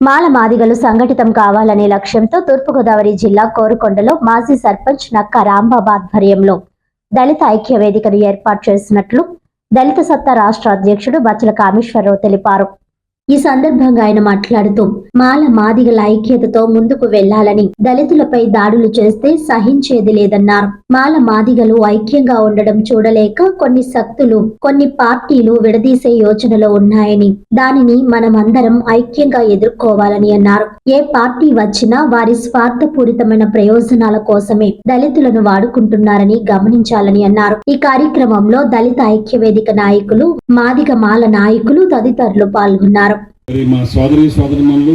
మాల మాదిగలు సంఘటితం కావాలనే లక్ష్యంతో తూర్పుగోదావరి జిల్లా కోరుకొండలో మాజీ సర్పంచ్ నక్క రాంబాబు ఆధ్వర్యంలో దళిత ఐక్య వేదికను ఏర్పాటు చేసినట్లు దళిత సత్తా రాష్ట్ర అధ్యక్షుడు బచ్చల కామేశ్వరరావు తెలిపారు. ఈ సందర్భంగా ఆయన మాట్లాడుతూ మాల మాదిగల ఐక్యతతో ముందుకు వెళ్ళాలని దళితులపై దాడులు చేస్తే సహించేది లేదన్నారు. మాల మాదిగలు ఐక్యంగా ఉండడం చూడలేక కొన్ని శక్తులు కొన్ని పార్టీలు విడదీసే యోచనలో ఉన్నాయని దానిని మనమందరం ఐక్యంగా ఎదుర్కోవాలని అన్నారు. ఏ పార్టీ వచ్చినా వారి స్వార్థపూరితమైన ప్రయోజనాల కోసమే దళితులను వాడుకుంటున్నారని గమనించాలని అన్నారు. ఈ కార్యక్రమంలో దళిత ఐక్య వేదిక నాయకులు మాదిగ మాల నాయకులు తదితరులు పాల్గొన్నారు. మరి మా సోదరి సోదరిమణులు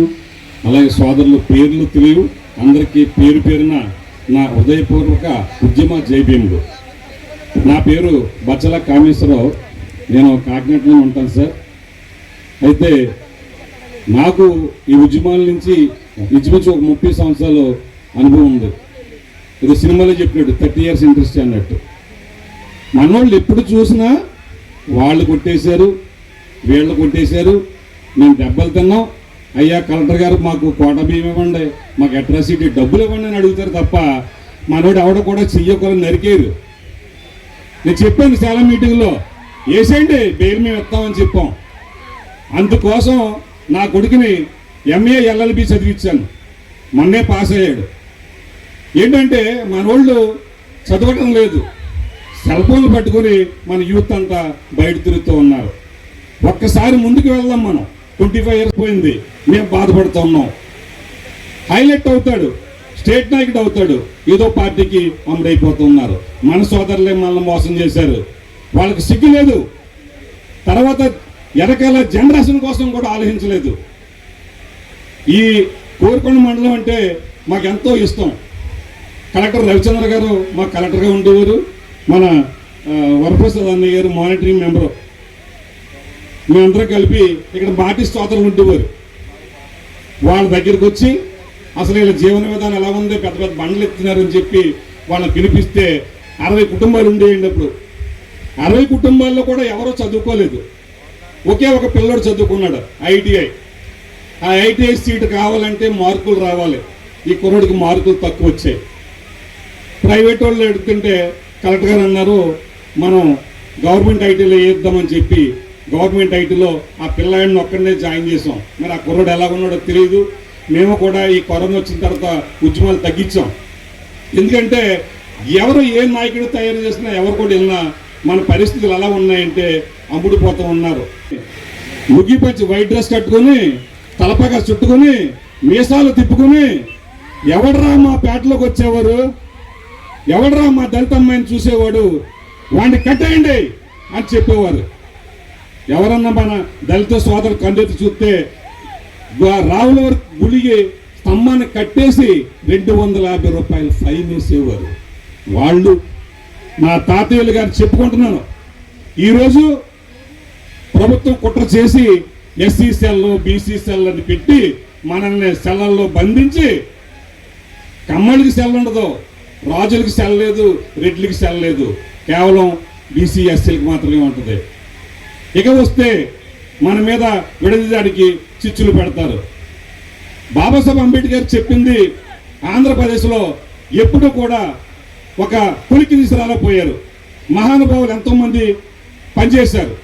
అలాగే సోదరులు పేర్లు తెలియవు. అందరికీ పేరు పేరున నా హృదయపూర్వక ఉద్యమ జైభీములు నా పేరు బచ్చల కామేశ్వరరావు. నేను కాకినాడలో ఉంటాను సార్. అయితే నాకు ఈ ఉద్యమాల నుంచి ఇంచుమించు ఒక ముప్పై సంవత్సరాలు అనుభవం ఉంది. ఇది సినిమాలో చెప్పినట్టు థర్టీ ఇయర్స్ ఇంట్రెస్ట్ అన్నట్టు. మనోళ్ళు ఎప్పుడు చూసినా వాళ్ళు కొట్టేశారు వీళ్ళు కొట్టేశారు మేము దెబ్బలు తిన్నాం. అయ్యా కలెక్టర్ గారు మాకు కోట బియ్యం ఇవ్వండి. మాకు అట్రాసిటీ డబ్బులు ఇవ్వండి అని అడుగుతారు తప్ప మనోడు ఎవడ కూడా చెయ్యకూడదు నరికేరు నేను చెప్పాను చాలా మీటింగ్లో వేసేయండి బెయిల్ మేము ఇస్తామని చెప్పాం. అందుకోసం నా కొడుకుని ఎంఏ ఎల్ఎల్బి చదివించాను. మొన్నే పాస్ అయ్యాడు. ఏంటంటే మనోళ్ళు చదవటం లేదు. సెల్ ఫోన్లు పట్టుకొని మన యూత్ అంతా బయట తిరుగుతూ ఉన్నారు. ఒక్కసారి ముందుకు వెళ్దాం మనం. ట్వంటీ ఫైవ్ ఇయర్స్ పోయింది. మేము బాధపడుతున్నాం. హైలైట్ అవుతాడు. స్టేట్ నాయకుడు అవుతాడు. ఏదో పార్టీకి అమ్ముడైపోతున్నారు మన సోదరులే మనల్ని మోసం చేశారు. వాళ్ళకి సిగ్గు లేదు. తర్వాత ఎనకాల జనరేషన్ కోసం కూడా ఆలోచించలేదు. ఈ కోరుకొండ మండలం అంటే మాకు ఎంతో ఇష్టం. కలెక్టర్ రవిచంద్ర గారు మా కలెక్టర్గా ఉండేవారు. మన వరప్రసాద్ అన్నయ్య గారు మానిటరింగ్ మెంబరు. మేమందరం కలిపి ఇక్కడ మాటి స్తోత్రం ఉండేవారు. వాళ్ళ దగ్గరికి వచ్చి అసలు వీళ్ళ జీవన విధానం ఎలా ఉంది? పెద్ద పెద్ద బండ్లు ఎత్తున్నారని చెప్పి వాళ్ళని పిలిపిస్తే అరవై కుటుంబాలు ఉండేయండి అప్పుడు. అరవై కుటుంబాల్లో కూడా ఎవరో చదువుకోలేదు. ఒకే ఒక పిల్లోడు చదువుకున్నాడు ఐటీఐ. ఆ ఐటీఐ సీట్ కావాలంటే మార్కులు రావాలి. ఈ కుర్రుడికి మార్కులు తక్కువ వచ్చాయి. ప్రైవేట్ వాళ్ళు ఎడుతుంటే కలెక్టర్ గారు అన్నారు మనం గవర్నమెంట్ ఐటీలో వేద్దామని చెప్పి గవర్నమెంట్ ఐటీలో ఆ పిల్లాడిని ఒక్కడనే జాయిన్ చేసాం మరి ఆ కుర్రోడు ఎలా ఉన్నాడో తెలియదు మేము కూడా ఈ కరోనా వచ్చిన తర్వాత ఉద్యమాలు తగ్గించాం. ఎందుకంటే ఎవరు ఏ నాయకుడు తయారు చేసినా ఎవరు కూడా వెళ్ళినా మన పరిస్థితులు ఎలా ఉన్నాయంటే అమ్ముడిపోతూ ఉన్నారు. ముగ్గిపచ్చి వైట్ డ్రెస్ కట్టుకొని తలపగా చుట్టుకొని మీసాలు తిప్పుకొని ఎవడరా మా పేటలోకి వచ్చేవారు? ఎవడరా మా దళిత అమ్మాయిని చూసేవాడు? వాడిని కట్టేయండి అని చెప్పేవారు. ఎవరన్నా మన దళిత సోదరు కండెత్తి చూస్తే రావుల వరకు గుడికి స్తంభాన్ని కట్టేసి రెండు వందల యాభై రూపాయలు ఫైన్ వేసేవారు. వాళ్ళు నా తాతయ్యలు గారు చెప్పుకుంటున్నాను. ఈరోజు ప్రభుత్వం కుట్ర చేసి ఎస్సీ సెల్ బీసీ సెల్ అని పెట్టి మనల్ని సెల్లల్లో బంధించి కమ్మడికి సెల్ ఉండదు రాజులకి సెల్ లేదు రెడ్లకి సెల్ లేదు. కేవలం బీసీ ఎస్సీలకు మాత్రమే ఉంటుంది. ఇక వస్తే మన మీద విడదీయడానికి చిచ్చులు పెడతారు. బాబాసాహెబ్ అంబేద్కర్ చెప్పింది ఆంధ్రప్రదేశ్లో ఎప్పుడు కూడా ఒక పులికి పోయారు. మహానుభావులు ఎంతోమంది పనిచేశారు.